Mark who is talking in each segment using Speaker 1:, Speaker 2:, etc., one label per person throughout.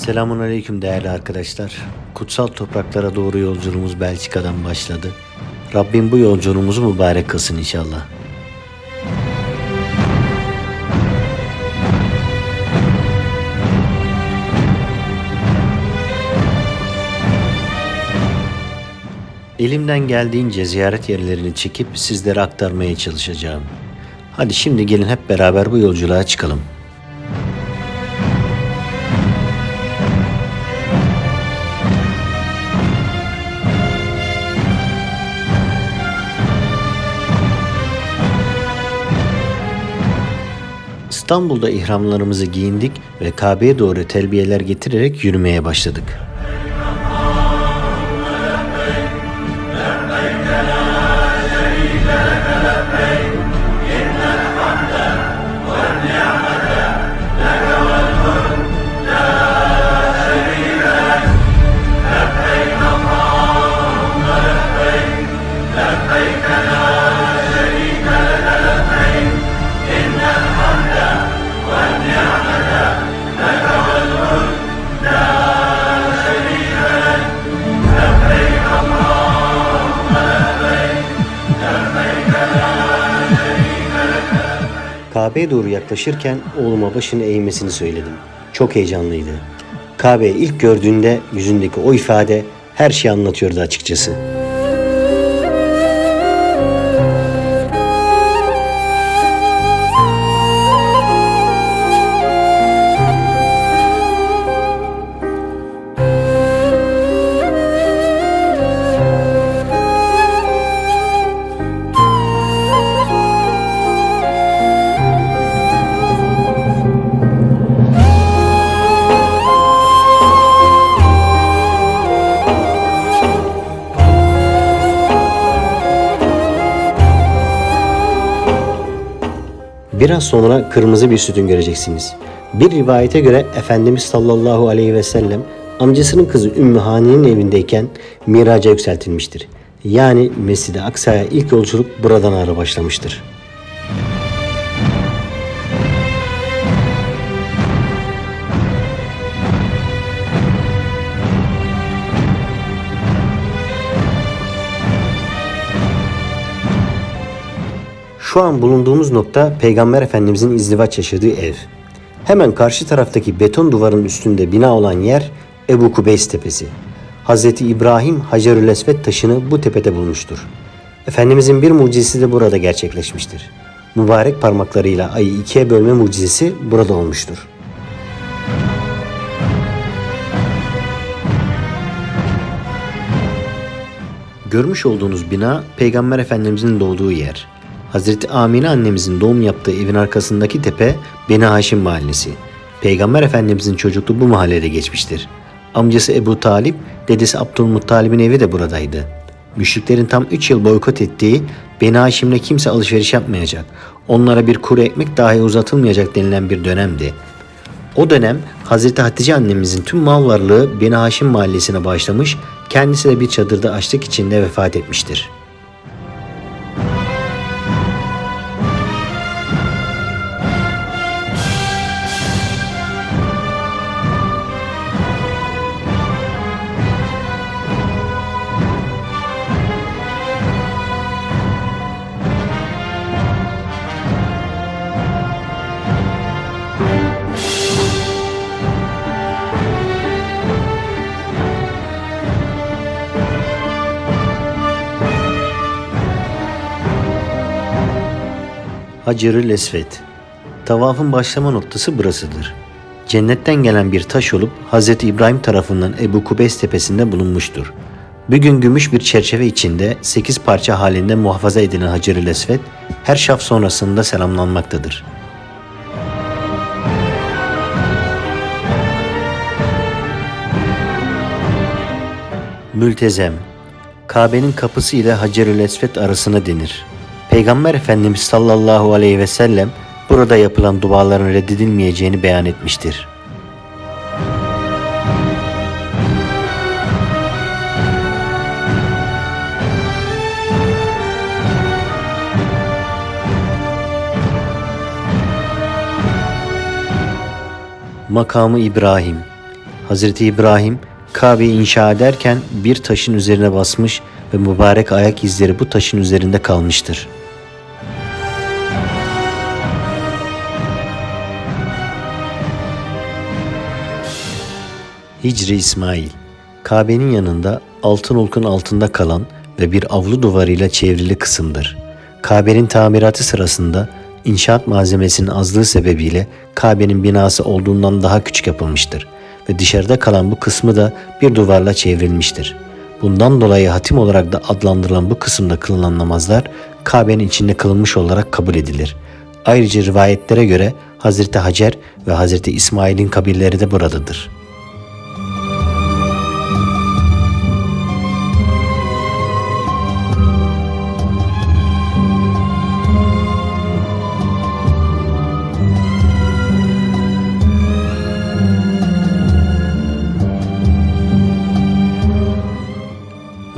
Speaker 1: Selamun Aleyküm değerli arkadaşlar. Kutsal topraklara doğru yolculuğumuz Belçika'dan başladı. Rabbim bu yolculuğumuzu mübarek kılsın inşallah. Elimden geldiğince ziyaret yerlerini çekip sizlere aktarmaya çalışacağım. Hadi şimdi gelin hep beraber bu yolculuğa çıkalım. İstanbul'da ihramlarımızı giyindik ve Kabe'ye doğru telbiyeler getirerek yürümeye başladık. Kabe'ye doğru yaklaşırken oğluma başını eğmesini söyledim. Çok heyecanlıydı. Kabe'yi ilk gördüğünde yüzündeki o ifade her şeyi anlatıyordu açıkçası. Biraz sonra kırmızı bir sütun göreceksiniz. Bir rivayete göre Efendimiz sallallahu aleyhi ve sellem amcasının kızı Ümmü Hani'nin evindeyken miraca yükseltilmiştir. Yani Mescid-i Aksa'ya ilk yolculuk buradan ara başlamıştır. Şu an bulunduğumuz nokta Peygamber Efendimizin izdivaç yaşadığı ev. Hemen karşı taraftaki beton duvarın üstünde bina olan yer Ebu Kubeys Tepesi. Hz. İbrahim Hacerül Esved taşını bu tepede bulmuştur. Efendimizin bir mucizesi de burada gerçekleşmiştir. Mübarek parmaklarıyla ayı ikiye bölme mucizesi burada olmuştur. Görmüş olduğunuz bina Peygamber Efendimizin doğduğu yer. Hazreti Amine annemizin doğum yaptığı evin arkasındaki tepe Beni Haşim Mahallesi. Peygamber Efendimizin çocukluğu bu mahallede geçmiştir. Amcası Ebu Talip, dedesi Abdülmuttalib'in evi de buradaydı. Müşriklerin tam 3 yıl boykot ettiği Beni Haşim'le kimse alışveriş yapmayacak, onlara bir kuru ekmek dahi uzatılmayacak denilen bir dönemdi. O dönem Hazreti Hatice annemizin tüm mal varlığı Beni Haşim mahallesine başlamış, kendisi de bir çadırda açlık içinde vefat etmiştir. Hacerül Esved. Tavafın başlama noktası burasıdır. Cennetten gelen bir taş olup Hz. İbrahim tarafından Ebu Kubeys tepesinde bulunmuştur. Bugün gümüş bir çerçeve içinde 8 parça halinde muhafaza edilen Hacerül Esved her şaf sonrasında selamlanmaktadır. Mültezem Kabe'nin kapısı ile Hacerül Esved arasına denir. Peygamber Efendimiz sallallahu aleyhi ve sellem burada yapılan duaların reddedilmeyeceğini beyan etmiştir. Makamı İbrahim Hazreti İbrahim Kabe'yi inşa ederken bir taşın üzerine basmış ve mübarek ayak izleri bu taşın üzerinde kalmıştır. Hicri İsmail Kabe'nin yanında altın olkun altında kalan ve bir avlu duvarıyla çevrili kısımdır. Kabe'nin tamiratı sırasında inşaat malzemesinin azlığı sebebiyle Kabe'nin binası olduğundan daha küçük yapılmıştır ve dışarıda kalan bu kısmı da bir duvarla çevrilmiştir. Bundan dolayı hatim olarak da adlandırılan bu kısımda kılınan namazlar Kabe'nin içinde kılınmış olarak kabul edilir. Ayrıca rivayetlere göre Hazreti Hacer ve Hazreti İsmail'in kabirleri de buradadır.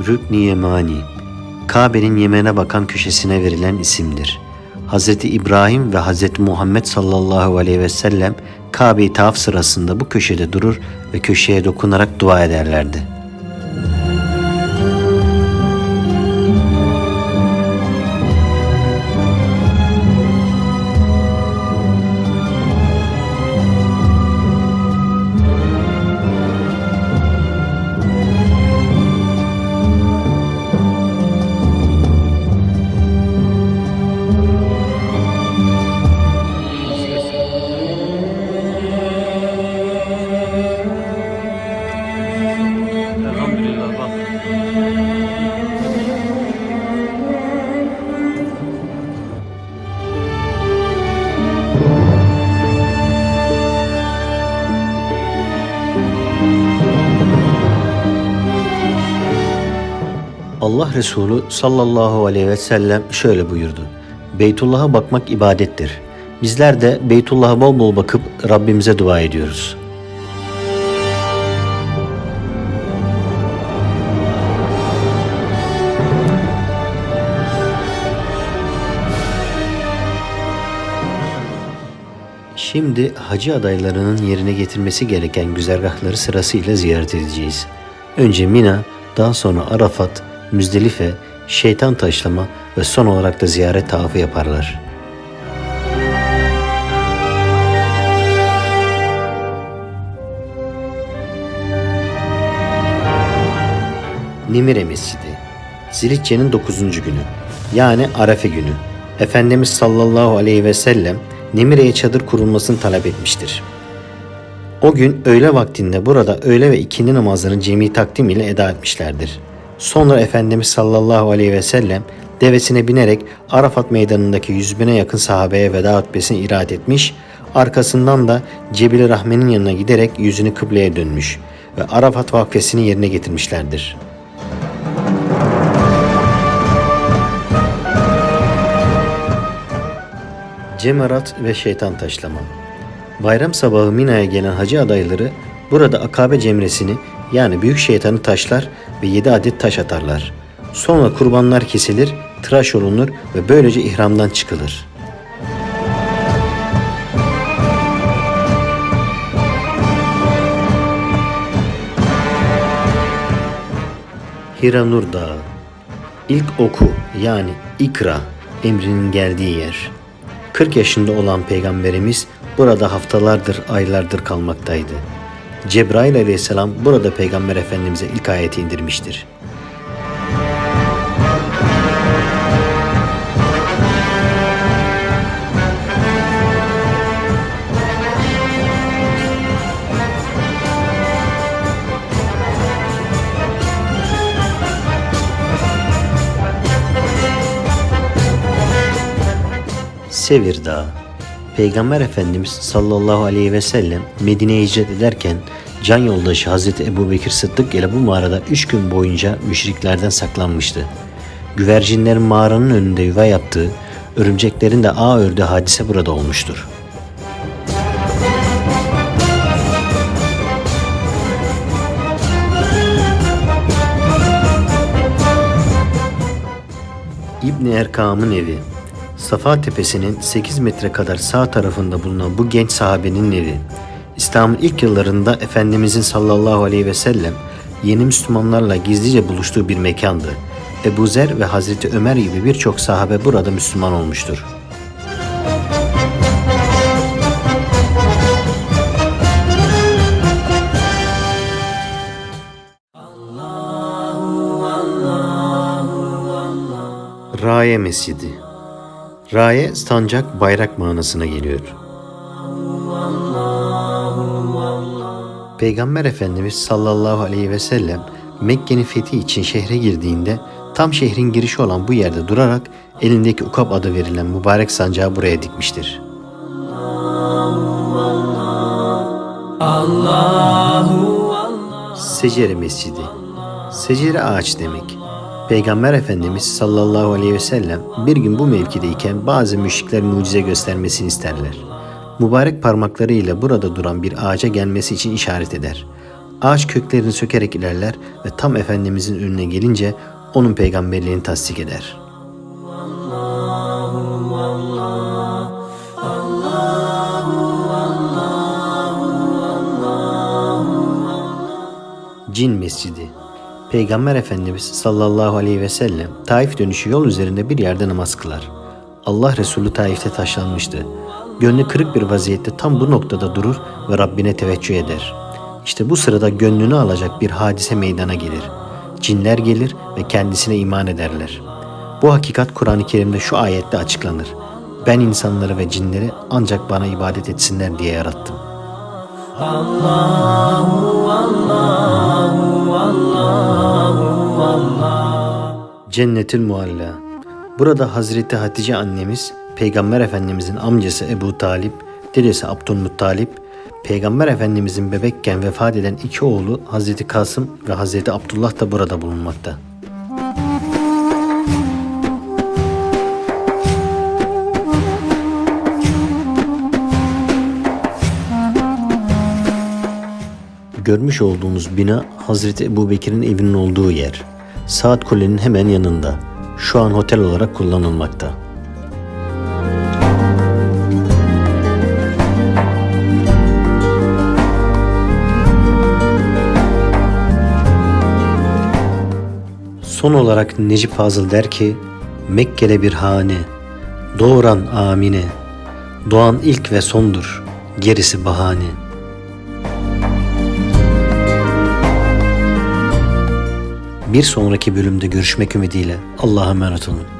Speaker 1: Rükni Yemani Kabe'nin Yemen'e bakan köşesine verilen isimdir. Hz. İbrahim ve Hz. Muhammed sallallahu aleyhi ve sellem Kabe'yi tavaf sırasında bu köşede durur ve köşeye dokunarak dua ederlerdi. Allah Resulü sallallahu aleyhi ve sellem şöyle buyurdu. Beytullah'a bakmak ibadettir. Bizler de Beytullah'a bol bol bakıp Rabbimize dua ediyoruz. Şimdi hacı adaylarının yerine getirmesi gereken güzergahları sırasıyla ziyaret edeceğiz. Önce Mina, daha sonra Arafat, Müzdelife, Şeytan Taşlama ve son olarak da ziyaret tavafı yaparlar. Nimire Mescidi Zilhicce'nin 9. günü yani Arefe günü Efendimiz sallallahu aleyhi ve sellem Nimire'ye çadır kurulmasını talep etmiştir. O gün öğle vaktinde burada öğle ve ikindi namazlarını cemi takdim ile eda etmişlerdir. Sonra Efendimiz sallallahu aleyhi ve sellem devesine binerek Arafat meydanındaki yüz bine yakın sahabeye veda hutbesini irad etmiş, arkasından da Cebil-i Rahmen'in yanına giderek yüzünü kıbleye dönmüş ve Arafat vakfesini yerine getirmişlerdir. Cemarat ve şeytan taşlama. Bayram sabahı Mina'ya gelen hacı adayları burada akabe cemresini yani büyük şeytanı taşlar ve 7 adet taş atarlar. Sonra kurbanlar kesilir, tıraş olunur ve böylece ihramdan çıkılır. Hiranur Dağı İlk oku yani ikra emrinin geldiği yer. 40 yaşında olan peygamberimiz burada haftalardır, aylardır kalmaktaydı. Cebrail aleyhisselam burada peygamber efendimize ilk ayeti indirmiştir. Sevir Dağı Peygamber Efendimiz sallallahu aleyhi ve sellem Medine'ye hicret ederken can yoldaşı Hazreti Ebu Bekir Sıddık ile bu mağarada üç gün boyunca müşriklerden saklanmıştı. Güvercinlerin mağaranın önünde yuva yaptığı, örümceklerin de ağ ördüğü hadise burada olmuştur. İbni Erkam'ın evi Safa Tepesi'nin 8 metre kadar sağ tarafında bulunan bu genç sahabenin evi. İslam'ın ilk yıllarında Efendimizin sallallahu aleyhi ve sellem yeni Müslümanlarla gizlice buluştuğu bir mekandı. Ebu Zer ve Hazreti Ömer gibi birçok sahabe burada Müslüman olmuştur. Raye Mescidi Raye, sancak, bayrak manasına geliyor. Peygamber Efendimiz sallallahu aleyhi ve sellem Mekke'nin fethi için şehre girdiğinde tam şehrin girişi olan bu yerde durarak elindeki ukab adı verilen mübarek sancağı buraya dikmiştir. Secere Mescidi Secere ağaç demek. Peygamber Efendimiz sallallahu aleyhi ve sellem bir gün bu mevkideyken bazı müşrikler mucize göstermesini isterler. Mübarek parmaklarıyla burada duran bir ağaca gelmesi için işaret eder. Ağaç köklerini sökerek ilerler ve tam Efendimizin önüne gelince onun peygamberliğini tasdik eder. Cin Mescidi Peygamber Efendimiz sallallahu aleyhi ve sellem Taif dönüşü yol üzerinde bir yerde namaz kılar. Allah Resulü Taif'te taşlanmıştı. Gönlü kırık bir vaziyette tam bu noktada durur ve Rabbine teveccüh eder. İşte bu sırada gönlünü alacak bir hadise meydana gelir. Cinler gelir ve kendisine iman ederler. Bu hakikat Kur'an-ı Kerim'de şu ayette açıklanır. Ben insanları ve cinleri ancak bana ibadet etsinler diye yarattım. Cennetül Mualla. Burada Hazreti Hatice annemiz, Peygamber Efendimizin amcası Ebu Talip, dedesi Abdülmuttalip, Peygamber Efendimizin bebekken vefat eden iki oğlu Hazreti Kasım ve Hazreti Abdullah da burada bulunmakta. Görmüş olduğunuz bina Hazreti Ebubekir'in evinin olduğu yer. Saat Kule'nin hemen yanında. Şu an otel olarak kullanılmakta. Son olarak Necip Fazıl der ki, Mekke'de bir hane, doğuran amine, doğan ilk ve sondur, gerisi bahane. Bir sonraki bölümde görüşmek ümidiyle Allah'a emanet olun.